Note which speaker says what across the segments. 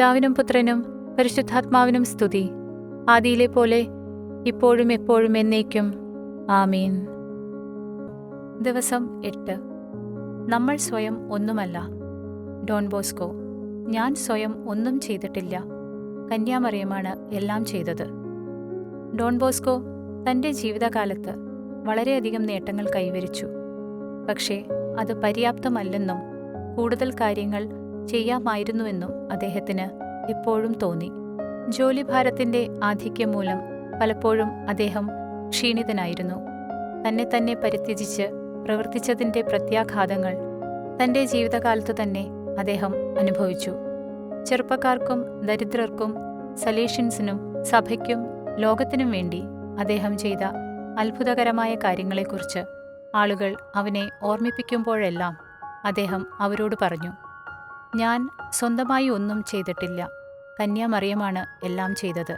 Speaker 1: പിതാവിനും പുത്രനും പരിശുദ്ധാത്മാവിനും സ്തുതി. ആദിയിലെ പോലെ ഇപ്പോഴും എപ്പോഴും എന്നേക്കും. ആമീൻ. ദിവസം എട്ട്. നമ്മൾ സ്വയം ഒന്നുമല്ല. ഡോൺ ബോസ്കോ ഞാൻ സ്വയം ഒന്നും ചെയ്തിട്ടില്ല. കന്യാമറിയമാണ് എല്ലാം ചെയ്തത്. ഡോൺ ബോസ്കോ തന്റെ ജീവിതകാലത്ത് വളരെയധികം നേട്ടങ്ങൾ കൈവരിച്ചു. പക്ഷേ അത് പര്യാപ്തമല്ലെന്നും കൂടുതൽ കാര്യങ്ങൾ ചെയ്യാമായിരുന്നുവെന്നും അദ്ദേഹത്തിന് എപ്പോഴും തോന്നി. ജോലിഭാരത്തിന്റെ ആധിക്യം മൂലം പലപ്പോഴും അദ്ദേഹം ക്ഷീണിതനായിരുന്നു. തന്നെ തന്നെ പരിത്യജിച്ച് പ്രവർത്തിച്ചതിന്റെ പ്രത്യാഘാതങ്ങൾ തന്റെ ജീവിതകാലത്തു തന്നെ അദ്ദേഹം അനുഭവിച്ചു. ചെറുപ്പക്കാർക്കും ദരിദ്രർക്കും സലേഷ്യൻസിനും സഭയ്ക്കും ലോകത്തിനും വേണ്ടി അദ്ദേഹം ചെയ്ത അത്ഭുതകരമായ കാര്യങ്ങളെക്കുറിച്ച് ആളുകൾ അവനെ ഓർമ്മിപ്പിക്കുമ്പോഴെല്ലാം അദ്ദേഹം അവരോട് പറഞ്ഞു. ഞാൻ സ്വന്തമായി ഒന്നും ചെയ്തിട്ടില്ല. കന്യാമറിയമാണ് എല്ലാം ചെയ്തത്.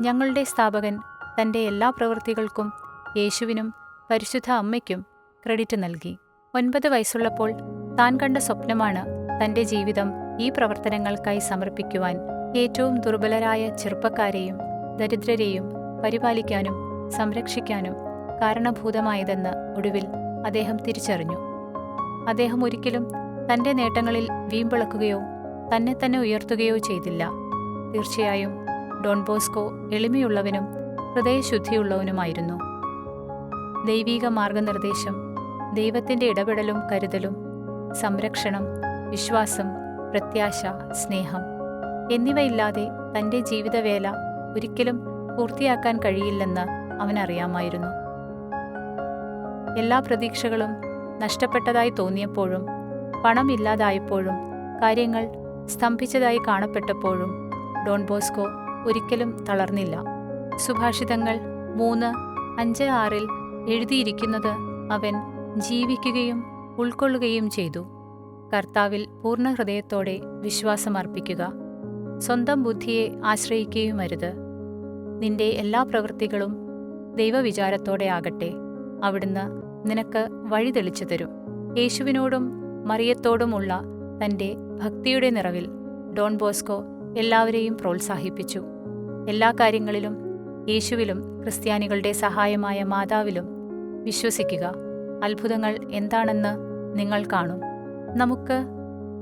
Speaker 1: ഞങ്ങളുടെ സ്ഥാപകൻ തന്റെ എല്ലാ പ്രവൃത്തികൾക്കും യേശുവിനും പരിശുദ്ധ അമ്മയ്ക്കും ക്രെഡിറ്റ് നൽകി. ഒൻപത് വയസ്സുള്ളപ്പോൾ താൻ കണ്ട സ്വപ്നമാണ് തന്റെ ജീവിതം ഈ പ്രവർത്തനങ്ങൾക്കായി സമർപ്പിക്കുവാൻ ഏറ്റവും ദുർബലരായ ചെറുപ്പക്കാരെയും ദരിദ്രരെയും പരിപാലിക്കാനും സംരക്ഷിക്കാനും കാരണഭൂതമായതെന്ന് ഒടുവിൽ അദ്ദേഹം തിരിച്ചറിഞ്ഞു. അദ്ദേഹം ഒരിക്കലും തന്റെ നേട്ടങ്ങളിൽ വീമ്പിളക്കുകയോ തന്നെ തന്നെ ഉയർത്തുകയോ ചെയ്തില്ല. തീർച്ചയായും ഡോൺ ബോസ്കോ എളിമയുള്ളവനും ഹൃദയശുദ്ധിയുള്ളവനുമായിരുന്നു. ദൈവീക മാർഗനിർദ്ദേശം ദൈവത്തിന്റെ ഇടപെടലും കരുതലും സംരക്ഷണം വിശ്വാസം പ്രത്യാശ സ്നേഹം എന്നിവയില്ലാതെ തന്റെ ജീവിതവേല ഒരിക്കലും പൂർത്തിയാക്കാൻ കഴിയില്ലെന്ന് അവനറിയാമായിരുന്നു എല്ലാ പ്രതീക്ഷകളും നഷ്ടപ്പെട്ടതായി തോന്നിയപ്പോഴും പണമില്ലാതായപ്പോഴും കാര്യങ്ങൾ സ്തംഭിച്ചതായി കാണപ്പെട്ടപ്പോഴും ഡോൺ ബോസ്കോ ഒരിക്കലും തളർന്നില്ല. സുഭാഷിതങ്ങൾ മൂന്ന് അഞ്ച് ആറിൽ എഴുതിയിരിക്കുന്നത് അവൻ ജീവിക്കുകയും ഉൾക്കൊള്ളുകയും ചെയ്തു. കർത്താവിൽ പൂർണ ഹൃദയത്തോടെ വിശ്വാസമർപ്പിക്കുക. സ്വന്തം ബുദ്ധിയെ ആശ്രയിക്കുകയുമരുത്. നിന്റെ എല്ലാ പ്രവൃത്തികളും ദൈവവിചാരത്തോടെ ആകട്ടെ. അവിടുന്ന് നിനക്ക് വഴി തെളിച്ചു തരും. യേശുവിനോടും മറിയത്തോടുമുള്ള തന്റെ ഭക്തിയുടെ നിറവിൽ ഡോൺ ബോസ്കോ എല്ലാവരെയും പ്രോത്സാഹിപ്പിച്ചു. എല്ലാ കാര്യങ്ങളിലും യേശുവിലും ക്രിസ്ത്യാനികളുടെ സഹായമായ മാതാവിലും വിശ്വസിക്കുക. അത്ഭുതങ്ങൾ എന്താണെന്ന് നിങ്ങൾ കാണും. നമുക്ക്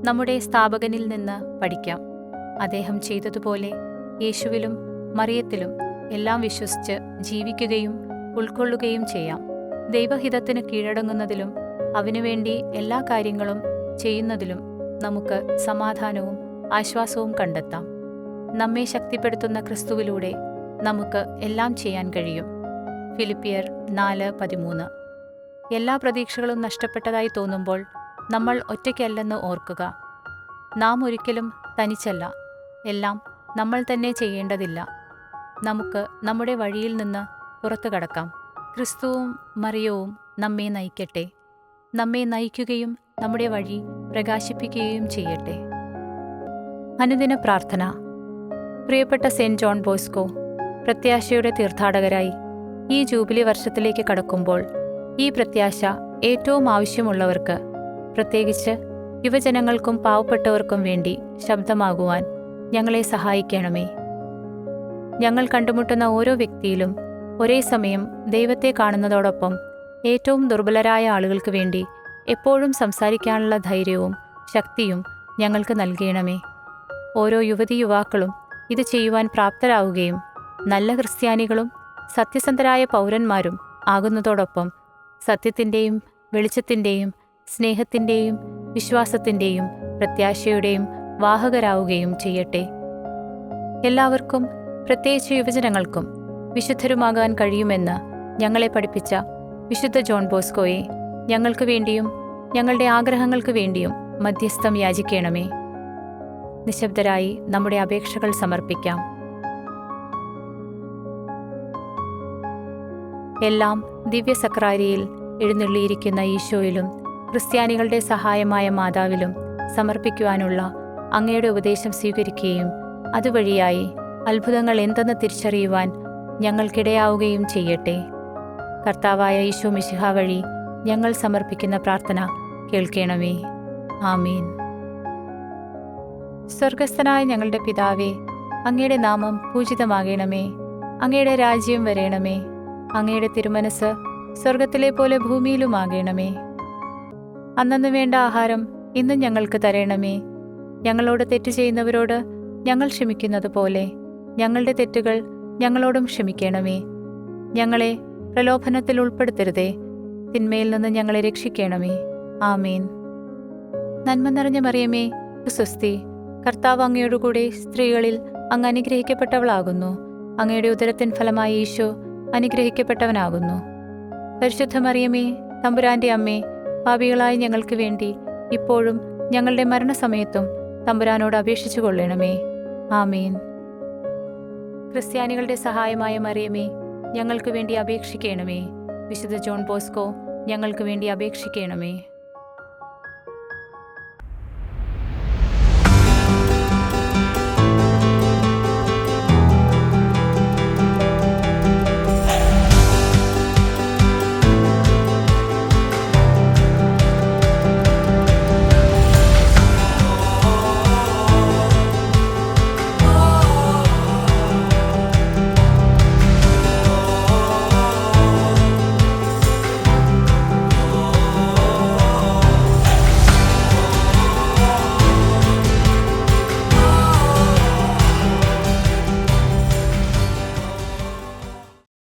Speaker 1: നമ്മുടെ സ്ഥാപകനിൽ നിന്ന് പഠിക്കാം. അദ്ദേഹം ചെയ്തതുപോലെ യേശുവിലും മറിയത്തിലും എല്ലാം വിശ്വസിച്ച് ജീവിക്കുകയും ഉൾക്കൊള്ളുകയും ചെയ്യാം. ദൈവഹിതത്തിന് കീഴടങ്ങുന്നതിലും അവനുവേണ്ടി എല്ലാ കാര്യങ്ങളും ചെയ്യുന്നതിലും നമുക്ക് സമാധാനവും ആശ്വാസവും കണ്ടെത്താം. നമ്മെ ശക്തിപ്പെടുത്തുന്ന ക്രിസ്തുവിലൂടെ നമുക്ക് എല്ലാം ചെയ്യാൻ കഴിയും. ഫിലിപ്പിയർ നാല് പതിമൂന്ന്. എല്ലാ പ്രതീക്ഷകളും നഷ്ടപ്പെട്ടതായി തോന്നുമ്പോൾ നമ്മൾ ഒറ്റയ്ക്കല്ലെന്ന് ഓർക്കുക. നാം ഒരിക്കലും തനിച്ചല്ല. എല്ലാം നമ്മൾ തന്നെ ചെയ്യേണ്ടതില്ല. നമുക്ക് നമ്മുടെ വഴിയിൽ നിന്ന് പുറത്തു കടക്കാം. ക്രിസ്തുവും മറിയവും നമ്മെ നയിക്കട്ടെ. നമ്മെ നയിക്കുകയും നമ്മുടെ വഴി പ്രകാശിപ്പിക്കുകയും ചെയ്യട്ടെ. അനുദിന പ്രാർത്ഥന. പ്രിയപ്പെട്ട സെന്റ് ജോൺ ബോസ്കോ പ്രത്യാശയുടെ തീർത്ഥാടകരായി ഈ ജൂബിലി വർഷത്തിലേക്ക് കടക്കുമ്പോൾ ഈ പ്രത്യാശ ഏറ്റവും ആവശ്യമുള്ളവർക്ക് പ്രത്യേകിച്ച് യുവജനങ്ങൾക്കും പാവപ്പെട്ടവർക്കും വേണ്ടി ശബ്ദമാകുവാൻ ഞങ്ങളെ സഹായിക്കണമേ. ഞങ്ങൾ കണ്ടുമുട്ടുന്ന ഓരോ വ്യക്തിയിലും ഒരേ സമയം ദൈവത്തെ കാണുന്നതോടൊപ്പം ഏറ്റവും ദുർബലരായ ആളുകൾക്ക് വേണ്ടി എപ്പോഴും സംസാരിക്കാനുള്ള ധൈര്യവും ശക്തിയും ഞങ്ങൾക്ക് നൽകണമേ. ഓരോ യുവതി യുവാക്കളും ഇത് ചെയ്യുവാൻ പ്രാപ്തരാവുകയും നല്ല ക്രിസ്ത്യാനികളും സത്യസന്ധരായ പൗരന്മാരും ആകുന്നതോടൊപ്പം സത്യത്തിന്റെയും വെളിച്ചത്തിന്റെയും സ്നേഹത്തിന്റെയും വിശ്വാസത്തിന്റെയും പ്രത്യാശയുടെയും വാഹകരാവുകയും ചെയ്യട്ടെ. എല്ലാവർക്കും പ്രത്യേകിച്ച് യുവജനങ്ങൾക്കും വിശുദ്ധരുമാകാൻ കഴിയുമെന്ന് ഞങ്ങളെ പഠിപ്പിച്ച വിശുദ്ധ ജോൺ ബോസ്കോയെ ഞങ്ങൾക്ക് വേണ്ടിയും ഞങ്ങളുടെ ആഗ്രഹങ്ങൾക്ക് വേണ്ടിയും മധ്യസ്ഥം യാചിക്കണമേ. നിശബ്ദരായി നമ്മുടെ അപേക്ഷകൾ സമർപ്പിക്കാം. എല്ലാം ദിവ്യസക്രാരിയിൽ എഴുന്നള്ളിയിരിക്കുന്ന ഈശോയിലും ക്രിസ്ത്യാനികളുടെ സഹായമായ മാതാവിലും സമർപ്പിക്കുവാനുള്ള അങ്ങയുടെ ഉപദേശം സ്വീകരിക്കുകയും അതുവഴിയായി അത്ഭുതങ്ങൾ എന്തെന്ന് തിരിച്ചറിയുവാൻ ഞങ്ങൾക്കിടയാവുകയും ചെയ്യട്ടെ. കർത്താവായ ഈശോ മിശിഹ വഴി ഞങ്ങൾ സമർപ്പിക്കുന്ന പ്രാർത്ഥന കേൾക്കണമേ. ആമീൻ. സ്വർഗസ്ഥനായ ഞങ്ങളുടെ പിതാവേ അങ്ങയുടെ നാമം പൂജിതമാകണമേ. അങ്ങയുടെ രാജ്യം വരേണമേ. അങ്ങയുടെ തിരുമനസ് സ്വർഗത്തിലെ പോലെ ഭൂമിയിലുമാകണമേ. അന്നു വേണ്ട ആഹാരം ഇന്നും ഞങ്ങൾക്ക് തരണമേ. ഞങ്ങളോട് തെറ്റ് ചെയ്യുന്നവരോട് ഞങ്ങൾ ക്ഷമിക്കുന്നത് പോലെ ഞങ്ങളുടെ തെറ്റുകൾ ഞങ്ങളോടും ക്ഷമിക്കണമേ. ഞങ്ങളെ പ്രലോഭനത്തിൽ ഉൾപ്പെടുത്തരുതേ. തിന്മയിൽ നിന്ന് ഞങ്ങളെ രക്ഷിക്കണമേ. ആമീൻ. നന്മ നിറഞ്ഞ മറിയമേ സുസ്തി കർത്താവ് അങ്ങയോടുകൂടെ സ്ത്രീകളിൽ അങ്ങ് അനുഗ്രഹിക്കപ്പെട്ടവളാകുന്നു. അങ്ങയുടെ ഉദരത്തിൻ ഫലമായി ഈശോ അനുഗ്രഹിക്കപ്പെട്ടവനാകുന്നു. പരിശുദ്ധ മറിയമേ തമ്പുരാന്റെ അമ്മേ പാപികളായ ഞങ്ങൾക്ക് വേണ്ടി ഇപ്പോഴും ഞങ്ങളുടെ മരണസമയത്തും തമ്പുരാനോട് അപേക്ഷിച്ചു കൊള്ളണമേ ആമീൻ. ക്രിസ്ത്യാനികളുടെ സഹായമായ മറിയമേ ഞങ്ങൾക്ക് വേണ്ടി അപേക്ഷിക്കണമേ. വിശുദ്ധ ജോൺ ബോസ്കോ ഞങ്ങൾക്ക് വേണ്ടി അപേക്ഷിക്കണമേ.